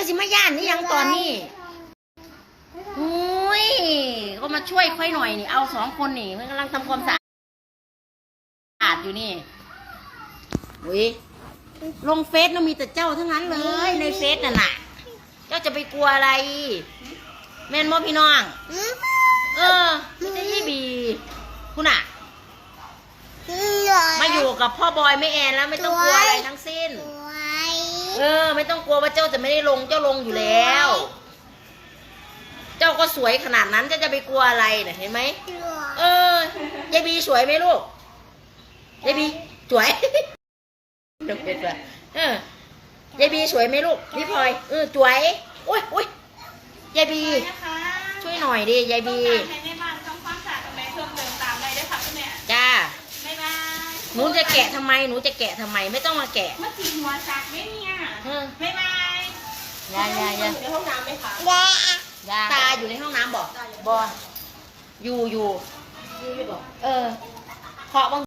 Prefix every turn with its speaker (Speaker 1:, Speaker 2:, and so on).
Speaker 1: จะสิมาย่านนี่ยังตอนนี้อุ้ยก็มาช่วยค่อยหน่อยนี่ เอาสองคนนี่มันกำลังทำความสะอาดอยู่นี่อุ้ยลงเฟซน่ะมีแต่เจ้าทั้งนั้นเลย ในเฟซน่ะน่ะ เจ้าจะไปกลัวอะไร แม่นมอพี่น้อง เออไม่ใช่ยี่บี คุณอะมาอยู่กับพ่อบอยแม่แอนแล้วไม่ต้องกลัวอะไรทั้งสิ้น เออ ไม่ต้องกลัวว่าเจ้าจะไม่ได้ลงเจ้าลงอยู่แล้ว เจ้าก็สวยขนาดนั้นเจ้าจะไปกลัวอะไรน่ะเห็นไหมเออยายบีสวยไหมลูกยายบีสวยเดี๋ยวเป็นว่ะเออยายบีสวยไหมลูกพี่พลอยเออสวยอุ้ยอุ้ยยายบี
Speaker 2: นะคะ
Speaker 1: ช่วยหน่อยดิยาย
Speaker 2: ต้อ
Speaker 1: บี หนูจะแกะทำไม หนูจะแกะทำไม ไม่ต้องมาแกะ
Speaker 2: เมื่อกี้หัวสักไหมเนี่ย
Speaker 1: เออ
Speaker 2: บ๊ายบาย
Speaker 1: ยายยายยาย
Speaker 2: ในห้องน้ำไหมคะ
Speaker 1: ตาอยู่ในห้องน้ำบอกบออยู่อยู่
Speaker 2: มีไม่บอก
Speaker 1: เออเคาะบ้าง